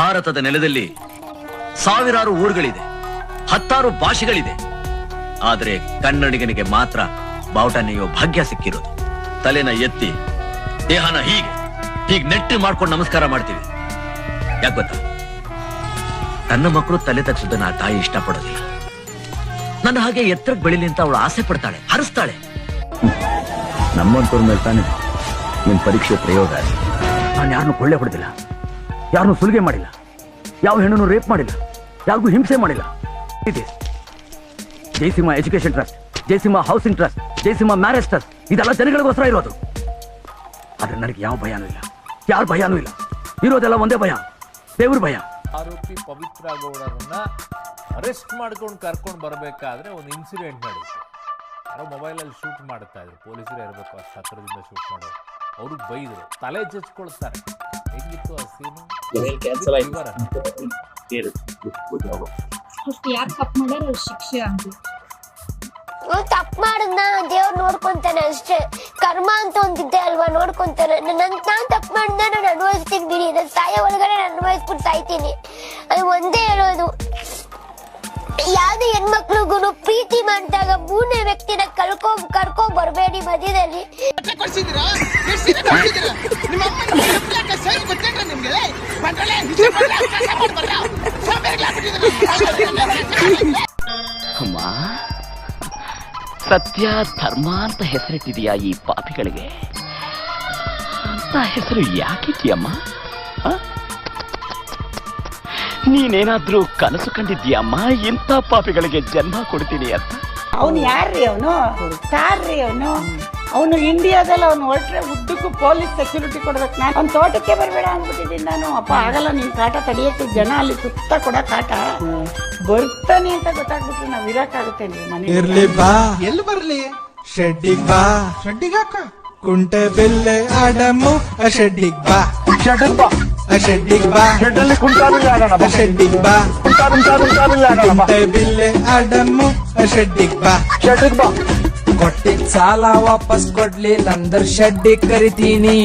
ಭಾರತದ ನೆಲದಲ್ಲಿ ಸಾವಿರಾರು ಊರುಗಳಿದೆ ಹತ್ತಾರು ಭಾಷೆಗಳಿದೆ. ಆದರೆ ಕನ್ನಡಿಗನಿಗೆ ಮಾತ್ರ ಬಾವುಟ ನೇಯೋ ಭಾಗ್ಯ ಸಿಕ್ಕಿರೋದು. ತಲೆನ ಎತ್ತಿ ದೇಹನ ಹೀಗೆ ಹೀಗೆ ನೆಟ್ಟಿ ಮಾಡ್ಕೊಂಡು ನಮಸ್ಕಾರ ಮಾಡ್ತೀವಿ. ಯಾಕೆ ಗೊತ್ತಾ? ನನ್ನ ಮಕ್ಕಳು ತಲೆ ತಗ್ಸೋದನ್ನ ಆ ತಾಯಿ ಇಷ್ಟಪಡೋದಿಲ್ಲ. ನನ್ನ ಹಾಗೆ ಎತ್ತರಕ್ಕೆ ಬೆಳಿಲಿ ಅಂತ ಅವಳು ಆಸೆ ಪಡ್ತಾಳೆ ಹರಿಸ್ತಾಳೆ. ನಮ್ಮಂತವ್ರ ಮೇಲೆ ತಾನೆ ನಿಮ್ ಪರೀಕ್ಷೆ ಪ್ರಯೋಗ ನಾನು ಯಾರನ್ನು ಕೊಳ್ಳೆ ಹೊಡೆದಿಲ್ಲ. ಯಾರನ್ನು ಸುಲಿಗೆ ಮಾಡಿಲ್ಲ. ಯಾವ ಹೆಣ್ಣನ್ನು ರೇಪ್ ಮಾಡಿಲ್ಲ. ಯಾರಿಗೂ ಹಿಂಸೆ ಮಾಡಿಲ್ಲ. ಇದೆ. Jayasimha education trust, Jayasimha housing trust, Jayasimha marriage trust, ಇದೆಲ್ಲ ಜನಗಳಿಗೋಸ್ಕರ ಇರೋದು. ಆದ್ರೆ ನನಗೆ ಯಾವ ಭಯನೂ ಇಲ್ಲ. ಯಾರ ಭಯನೂ ಇಲ್ಲ. ಇರೋದೆಲ್ಲ ಒಂದೇ ಭಯ. ದೇವ್ರ ಭಯ. ಆರೋಪಿ ಪವಿತ್ರ ಗೌಡರನ್ನ ಅರೆಸ್ಟ್ ಮಾಡ್ಕೊಂಡು ಕರ್ಕೊಂಡು ಬರಬೇಕಾದ್ರೆ ಒಂದು ಇನ್ಸಿಡೆಂಟ್ ನಡೀತು. ಯಾರೋ ಮೊಬೈಲಲ್ಲಿ ಶೂಟ್ ಮಾಡ್ತಾ ಇದ್ರು. ಪೊಲೀಸರೇ ಇರಬೇಕು ಅಷ್ಟು ಹತ್ರದಿಂದ ಶೂಟ್ ಮಾಡೋರು. ಅವ್ರಿಗೆ ಬೈದರು. ತಲೆ ಜಚ್ಕೊಳ್ತಾರೆ ಹೆಂಗಿತ್ತು ಆ ಸೀನು ಫಸ್ಟ್ ಯಾರು ತಪ್ಪು ಮಾಡ್ಯಾರ? ಅವ್ರ ಶಿಕ್ಷೆ ತಪ್ಪು ಮಾಡಿದ್ನ ದೇವ್ರು ನೋಡ್ಕೊಂತಾನೆ ಅಷ್ಟೇ. ಕರ್ಮ ಅಂತ ಒಂದಿದ್ದೆ ಅಲ್ವಾ ನೋಡ್ಕೊಂತಾನೆ. ನನ್ ನಾನ್ ತಪ್ಪು ಮಾಡಿದ್ನ ನಾನು ಅನುಭವಿಸ್ತೀನಿ ಬಿಡಿ. ನಾನು ಸಾಯೋ ಒಳಗಡೆ ನಾನು ಅನುಭವಿಸ್ಬಿಟ್ಟು ಸಾಯ್ತೀನಿ. ಅದು ಒಂದೇ ಹೇಳೋದು. ಯಾವ್ದೇ ಹೆಣ್ಮಕ್ಳಿಗೂ ಪ್ರೀತಿ ಮಾಡಿದಾಗ ಮೂರನೇ ವ್ಯಕ್ತಿನ ಕಳ್ಕೊ ಕರ್ಕೊ ಬರಬೇಡಿ ಮಧ್ಯದಲ್ಲಿ. ಅಮ್ಮ ಸತ್ಯ ಧರ್ಮ ಅಂತ ಹೆಸರಿಟ್ಟಿದೆಯಾ ಈ ಪಾಪಿಗಳಿಗೆ? ಅಂತ ಹೆಸರು ಯಾಕಿದ್ಯಮ್ಮ ಆ? ನೀನೇನಾದ್ರೂ ಕನಸು ಕಂಡಿದ್ಯಮ್ಮ ಇಂಥ ಪಾಪಿಗಳಿಗೆ ಜನ್ಮ ಕೊಡ್ತೀನಿ ಅಂತ. ಅವನು ಯಾರ್ರಿ ಅವನು? ಕಾರ್ರಿ ಅವನು? ಅವನು ಇಂಡಿಯಾದಲ್ಲಿ ಅವನು ಹೊರಟ್ರೆ ಉದ್ದಕ್ಕೂ ಪೊಲೀಸ್ ಸೆಕ್ಯೂರಿಟಿ ಕೊಡ್ಬೇಕು. ನಾನು ಅವ್ನ ತೋಟಕ್ಕೆ ಬರಬೇಡ ಅಂದ್ಬಿಟ್ಟಿದ್ದೀನಿ ನಾನು. ಅಪ್ಪ ಆಗಲ್ಲ ನೀನು ಕಾಟ ತಡಿಯಕ್ಕೆ ಜನ ಅಲ್ಲಿ ಸುತ್ತ ಕೂಡ ಕಾಟ. ಬರ್ತಾನೆ ಅಂತ ಗೊತ್ತಾಗ್ಬಿಟ್ರೆ ನಾವು ಇರಕ್ಕಾಗುತ್ತೆ ಮನೆ ಇರ್ಲಿ ಬಾ. ಎಲ್ಲಿ ಬರ್ಲಿ? ಶೆಡ್ಡಿಗ್ ಬಾ. ಶೆಡ್ಡಿಗ್ ಹಾಕ ಕುಂಟೆ ಬಿಲ್ಲೆ ಶೆಡ್ಡಿಗ್ ಆ ಶೆಡ್ಡಿಗ್ ಬಾ. ಶೆಡ್ಡಿಗ್ ಬಾ? ಆ ಶೆಡ್ಡಿಗ್ ಬಾ? ಕುಂಟೆ ಬಿಲ್ಲೆ ಆಡಮು ಆ ಶೆಡ್ಡಿಗ್ ಬಾ. ಕೊಟ್ಟಿದ್ ಸಾಲ ವಾಪಸ್ ಕೊಡ್ಲಿಲ್ಲ ಅಂದ್ರ ಶೆಡ್ಡಿಗ್ ಕರಿತೀನಿ.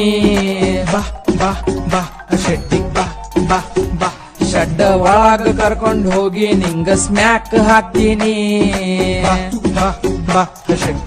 ಬಾ ಬಾ ಬಾ ಶೆಡ್ಡಿಗ್ ಬಾ ಬಾ ಬಾ. ಶಡ್ಡ ಒಳಗ ಕರ್ಕೊಂಡ್ ಹೋಗಿ ನಿಂಗ ಸ್ಮ್ಯಾಕ್ ಹಾಕ್ತೀನಿ. ಬಾ ಬಾ ಬಾ ಶೆಡ್